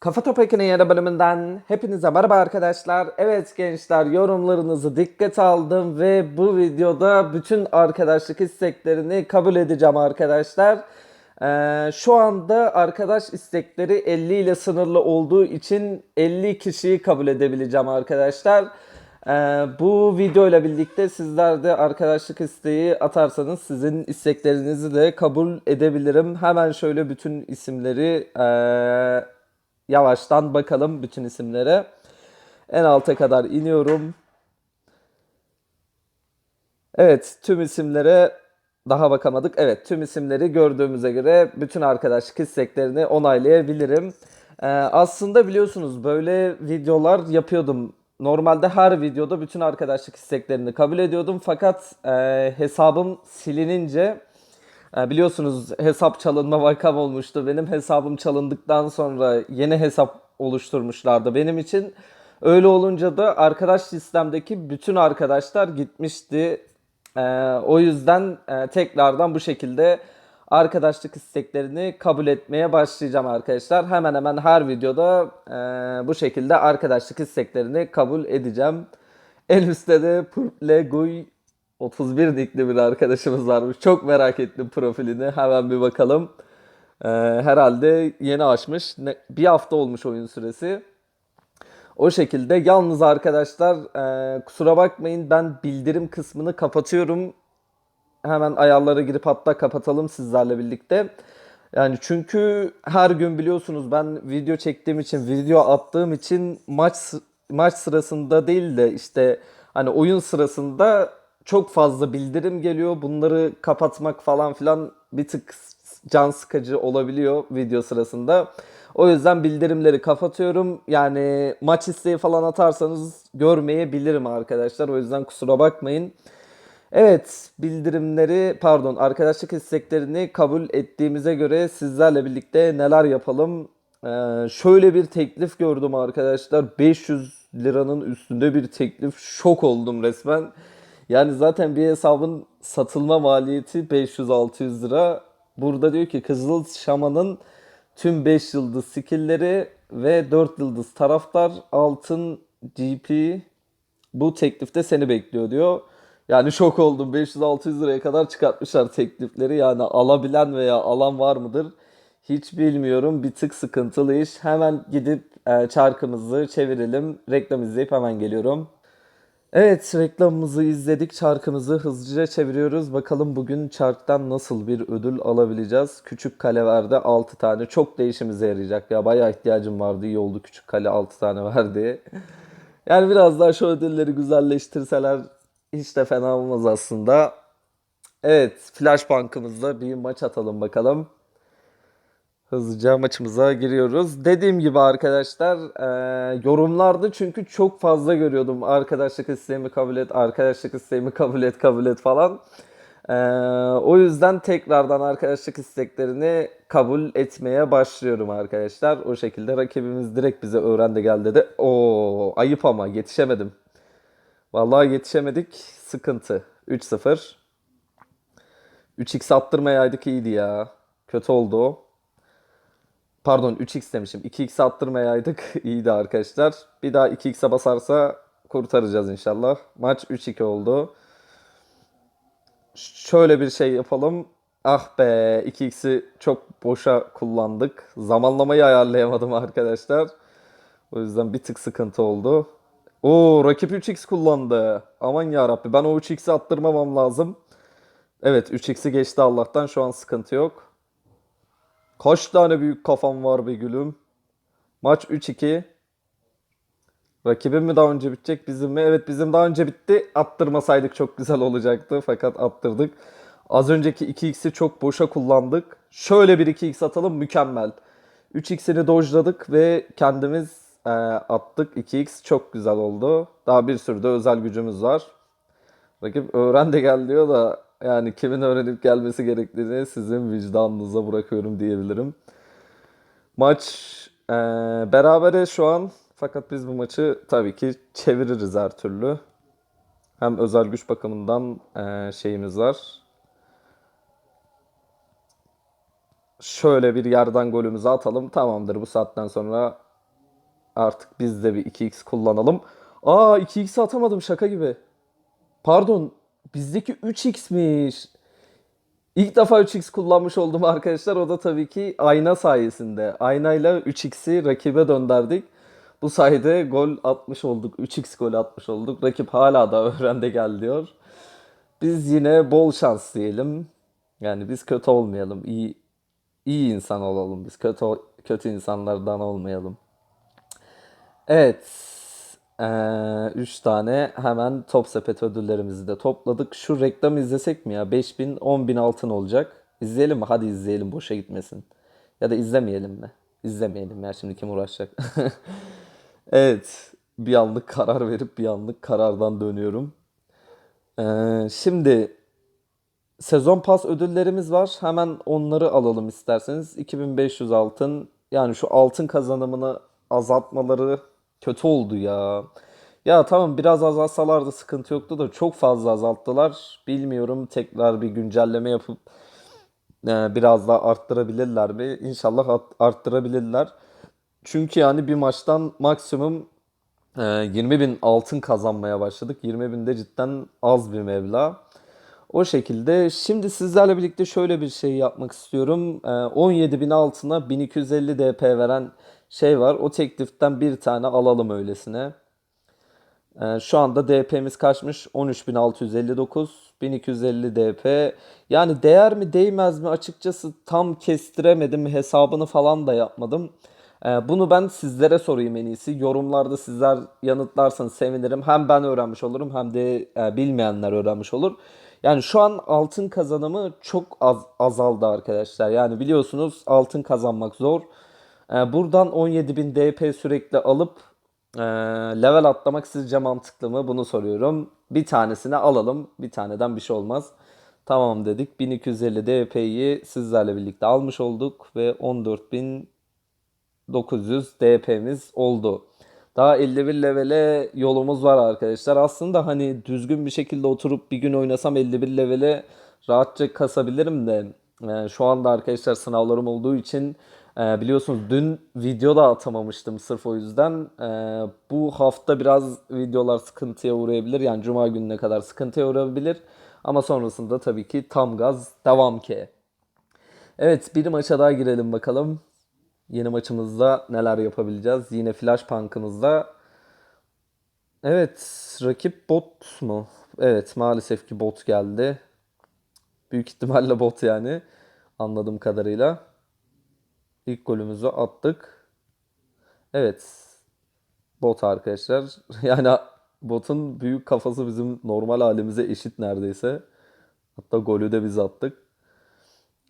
Kafa Topek'in yeni bölümünden hepinize merhaba arkadaşlar. Evet gençler yorumlarınızı dikkate aldım ve bu videoda bütün arkadaşlık isteklerini kabul edeceğim arkadaşlar. Ee, şu anda arkadaş istekleri 50 ile sınırlı olduğu için 50 kişiyi kabul edebileceğim arkadaşlar. Ee, bu video ile birlikte sizler de arkadaşlık isteği atarsanız sizin isteklerinizi de kabul edebilirim. Hemen şöyle bütün isimleri eee, yavaştan bakalım bütün isimlere. En alta kadar iniyorum. Evet, tüm isimlere daha bakamadık. Evet, tüm isimleri gördüğümüze göre bütün arkadaşlık isteklerini onaylayabilirim. Ee, aslında biliyorsunuz böyle videolar yapıyordum. Normalde her videoda bütün arkadaşlık isteklerini kabul ediyordum. Fakat e, hesabım silinince biliyorsunuz hesap çalınma vakam olmuştu. Benim hesabım çalındıktan sonra yeni hesap oluşturmuşlardı benim için. Öyle olunca da arkadaş listemdeki bütün arkadaşlar gitmişti. E, o yüzden e, tekrardan bu şekilde arkadaşlık isteklerini kabul etmeye başlayacağım arkadaşlar. Hemen hemen her videoda e, bu şekilde arkadaşlık isteklerini kabul edeceğim. En üstte de Purpleguy 31 nickli bir arkadaşımız varmış. Çok merak ettim profilini. Hemen bir bakalım. Ee, herhalde yeni açmış. Ne- bir hafta olmuş oyun süresi. O şekilde. Yalnız arkadaşlar e, kusura bakmayın ben bildirim kısmını kapatıyorum. Hemen ayarlara girip hatta kapatalım sizlerle birlikte. Yani çünkü her gün biliyorsunuz ben video çektiğim için, video attığım için maç maç sırasında değil de işte hani oyun sırasında çok fazla bildirim geliyor. Bunları kapatmak falan filan bir tık can sıkıcı olabiliyor video sırasında. O yüzden bildirimleri kapatıyorum. Yani maç isteği falan atarsanız görmeyebilirim arkadaşlar. O yüzden kusura bakmayın. Evet, bildirimleri, pardon, arkadaşlık isteklerini kabul ettiğimize göre sizlerle birlikte neler yapalım? Ee, şöyle bir teklif gördüm arkadaşlar. 500 liranın üstünde bir teklif. Şok oldum resmen. Yani zaten bir hesabın satılma maliyeti 500-600 lira. Burada diyor ki Kızıl Şaman'ın tüm 5 yıldız skill'leri ve 4 yıldız taraftar altın GP bu teklifte seni bekliyor diyor. Yani şok oldum. 500-600 liraya kadar çıkartmışlar teklifleri. Yani alabilen veya alan var mıdır? Hiç bilmiyorum. Bir tık sıkıntılı iş. Hemen gidip e, çarkımızı çevirelim. Reklam izleyip hemen geliyorum. Evet, reklamımızı izledik. Çarkımızı hızlıca çeviriyoruz. Bakalım bugün çarktan nasıl bir ödül alabileceğiz. Küçük kale verdi 6 tane. Çok da işimize yarayacak ya. Bayağı ihtiyacım vardı. İyi oldu küçük kale 6 tane verdi. Yani biraz daha şu ödülleri güzelleştirseler hiç de fena olmaz aslında. Evet, Flashbank'ımızda bir maç atalım bakalım. Hızlıca maçımıza giriyoruz. Dediğim gibi arkadaşlar e, yorumlarda çünkü çok fazla görüyordum. Arkadaşlık isteğimi kabul et, arkadaşlık isteğimi kabul et, kabul et falan. E, o yüzden tekrardan arkadaşlık isteklerini kabul etmeye başlıyorum arkadaşlar. O şekilde rakibimiz direkt bize öğrendi gel dedi. Oo ayıp ama yetişemedim. Vallahi yetişemedik. Sıkıntı. 3-0. 3x attırmayaydık iyiydi ya. Kötü oldu o. Pardon 3x demişim. 2x attırmayaydık. iyiydi arkadaşlar. Bir daha 2x'e basarsa kurtaracağız inşallah. Maç 3-2 oldu. Şöyle bir şey yapalım. Ah be 2x'i çok boşa kullandık. Zamanlamayı ayarlayamadım arkadaşlar. O yüzden bir tık sıkıntı oldu. Oo rakip 3x kullandı. Aman ya Rabbi ben o 3x'i attırmamam lazım. Evet 3x'i geçti Allah'tan şu an sıkıntı yok. Kaç tane büyük kafam var be gülüm. Maç 3-2. Rakibim mi daha önce bitecek bizim mi? Evet bizim daha önce bitti. Attırmasaydık çok güzel olacaktı fakat attırdık. Az önceki 2x'i çok boşa kullandık. Şöyle bir 2x atalım mükemmel. 3x'ini dojladık ve kendimiz e, attık. 2x çok güzel oldu. Daha bir sürü de özel gücümüz var. Rakip öğren de gel diyor da yani kimin öğrenip gelmesi gerektiğini sizin vicdanınıza bırakıyorum diyebilirim. Maç e, berabere şu an fakat biz bu maçı tabii ki çeviririz her türlü. Hem özel güç bakımından e, şeyimiz var. Şöyle bir yerden golümüzü atalım. Tamamdır bu saatten sonra Artık biz de bir 2x kullanalım. Aa 2x atamadım şaka gibi. Pardon bizdeki 3x'miş. İlk defa 3x kullanmış oldum arkadaşlar. O da tabii ki ayna sayesinde. Aynayla 3x'i rakibe döndürdük. Bu sayede gol atmış olduk. 3x gol atmış olduk. Rakip hala da öğrende gel diyor. Biz yine bol şans diyelim. Yani biz kötü olmayalım. İyi iyi insan olalım biz. Kötü kötü insanlardan olmayalım. Evet. Ee, 3 tane hemen top sepet ödüllerimizi de topladık. Şu reklamı izlesek mi ya? 5000, 10.000 altın olacak. İzleyelim mi? Hadi izleyelim boşa gitmesin. Ya da izlemeyelim mi? İzlemeyelim ya şimdi kim uğraşacak? Evet. Bir anlık karar verip bir anlık karardan dönüyorum. Ee, şimdi sezon pas ödüllerimiz var. Hemen onları alalım isterseniz. 2500 altın. Yani şu altın kazanımını azaltmaları kötü oldu ya. Ya tamam biraz azaltsalardı sıkıntı yoktu da çok fazla azalttılar. Bilmiyorum tekrar bir güncelleme yapıp e, biraz daha arttırabilirler mi? İnşallah art- arttırabilirler. Çünkü yani bir maçtan maksimum e, 20 bin altın kazanmaya başladık. 20 bin de cidden az bir meblağ. O şekilde şimdi sizlerle birlikte şöyle bir şey yapmak istiyorum. E, 17 bin altına 1250 DP veren şey var. O tekliften bir tane alalım öylesine. Ee, şu anda DP'miz kaçmış? 13.659, 1250 DP. Yani değer mi değmez mi açıkçası tam kestiremedim. Hesabını falan da yapmadım. Ee, bunu ben sizlere sorayım en iyisi. Yorumlarda sizler yanıtlarsanız sevinirim. Hem ben öğrenmiş olurum hem de e, bilmeyenler öğrenmiş olur. Yani şu an altın kazanımı çok az azaldı arkadaşlar. Yani biliyorsunuz altın kazanmak zor. Ee, buradan 17.000 DP sürekli alıp ee, level atlamak sizce mantıklı mı? Bunu soruyorum. Bir tanesini alalım. Bir taneden bir şey olmaz. Tamam dedik. 1250 DP'yi sizlerle birlikte almış olduk ve 14.900 DP'miz oldu. Daha 51 levele yolumuz var arkadaşlar. Aslında hani düzgün bir şekilde oturup bir gün oynasam 51 levele rahatça kasabilirim de e, şu anda arkadaşlar sınavlarım olduğu için e, biliyorsunuz dün video da atamamıştım sırf o yüzden. E, bu hafta biraz videolar sıkıntıya uğrayabilir. Yani cuma gününe kadar sıkıntıya uğrayabilir. Ama sonrasında tabii ki tam gaz devam ki. Evet bir maça daha girelim bakalım. Yeni maçımızda neler yapabileceğiz? Yine Flash Punk'ımızda. Evet rakip bot mu? Evet maalesef ki bot geldi. Büyük ihtimalle bot yani. Anladığım kadarıyla. İlk golümüzü attık. Evet. Bot arkadaşlar. Yani botun büyük kafası bizim normal halimize eşit neredeyse. Hatta golü de biz attık.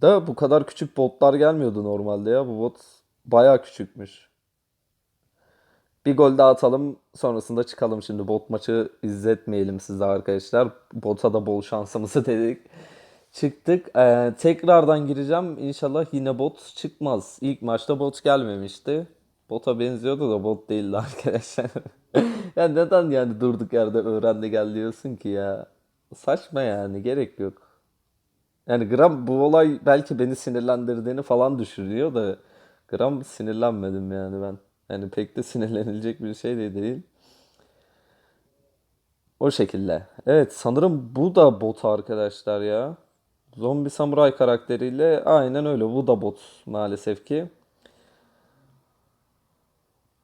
Da bu kadar küçük botlar gelmiyordu normalde ya. Bu bot bayağı küçükmüş. Bir gol daha atalım. Sonrasında çıkalım şimdi. Bot maçı izletmeyelim size arkadaşlar. Bota da bol şansımızı dedik. Çıktık. Ee, tekrardan gireceğim. İnşallah yine bot çıkmaz. İlk maçta bot gelmemişti. Bota benziyordu da bot değildi arkadaşlar. ya neden yani durduk yerde öğrendi gel diyorsun ki ya. Saçma yani gerek yok. Yani gram bu olay belki beni sinirlendirdiğini falan düşünüyor da gram sinirlenmedim yani ben. Yani pek de sinirlenilecek bir şey de değil. O şekilde. Evet sanırım bu da bot arkadaşlar ya. Zombi samuray karakteriyle aynen öyle. Bu da bot maalesef ki.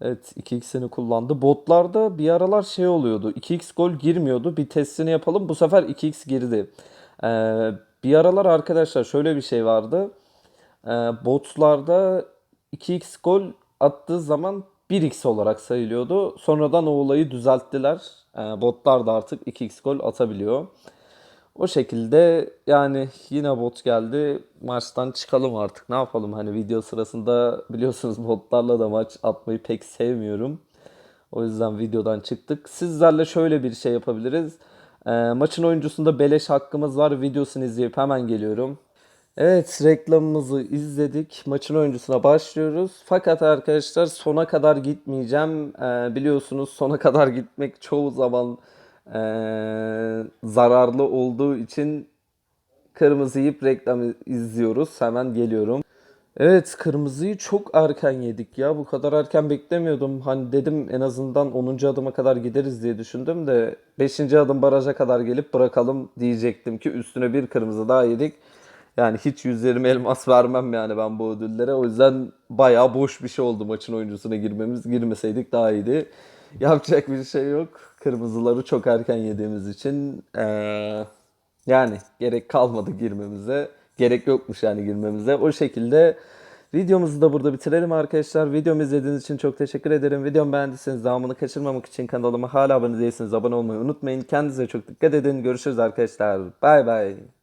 Evet 2x'ini kullandı. Botlarda bir aralar şey oluyordu. 2x gol girmiyordu. Bir testini yapalım. Bu sefer 2x girdi. Ee, bir aralar arkadaşlar şöyle bir şey vardı. Ee, botlarda 2x gol attığı zaman 1x olarak sayılıyordu. Sonradan o olayı düzelttiler. Ee, botlar da artık 2x gol atabiliyor. O şekilde yani yine bot geldi. Maçtan çıkalım artık. Ne yapalım? Hani video sırasında biliyorsunuz botlarla da maç atmayı pek sevmiyorum. O yüzden videodan çıktık. Sizlerle şöyle bir şey yapabiliriz. Ee, maçın oyuncusunda beleş hakkımız var. Videosunu izleyip hemen geliyorum. Evet reklamımızı izledik. Maçın oyuncusuna başlıyoruz. Fakat arkadaşlar sona kadar gitmeyeceğim. Ee, biliyorsunuz sona kadar gitmek çoğu zaman ee, zararlı olduğu için kırmızı ip reklamı izliyoruz. Hemen geliyorum. Evet, kırmızıyı çok erken yedik ya. Bu kadar erken beklemiyordum. Hani dedim en azından 10. adıma kadar gideriz diye düşündüm de 5. adım baraja kadar gelip bırakalım diyecektim ki üstüne bir kırmızı daha yedik. Yani hiç 120 elmas vermem yani ben bu ödüllere. O yüzden bayağı boş bir şey oldu maçın oyuncusuna girmemiz. Girmeseydik daha iyiydi. Yapacak bir şey yok. Kırmızıları çok erken yediğimiz için eee, yani gerek kalmadı girmemize. Gerek yokmuş yani girmemize. O şekilde videomuzu da burada bitirelim arkadaşlar. Videomu izlediğiniz için çok teşekkür ederim. Videomu beğendiyseniz devamını kaçırmamak için kanalıma hala abone değilseniz abone olmayı unutmayın. Kendinize çok dikkat edin. Görüşürüz arkadaşlar. Bay bay.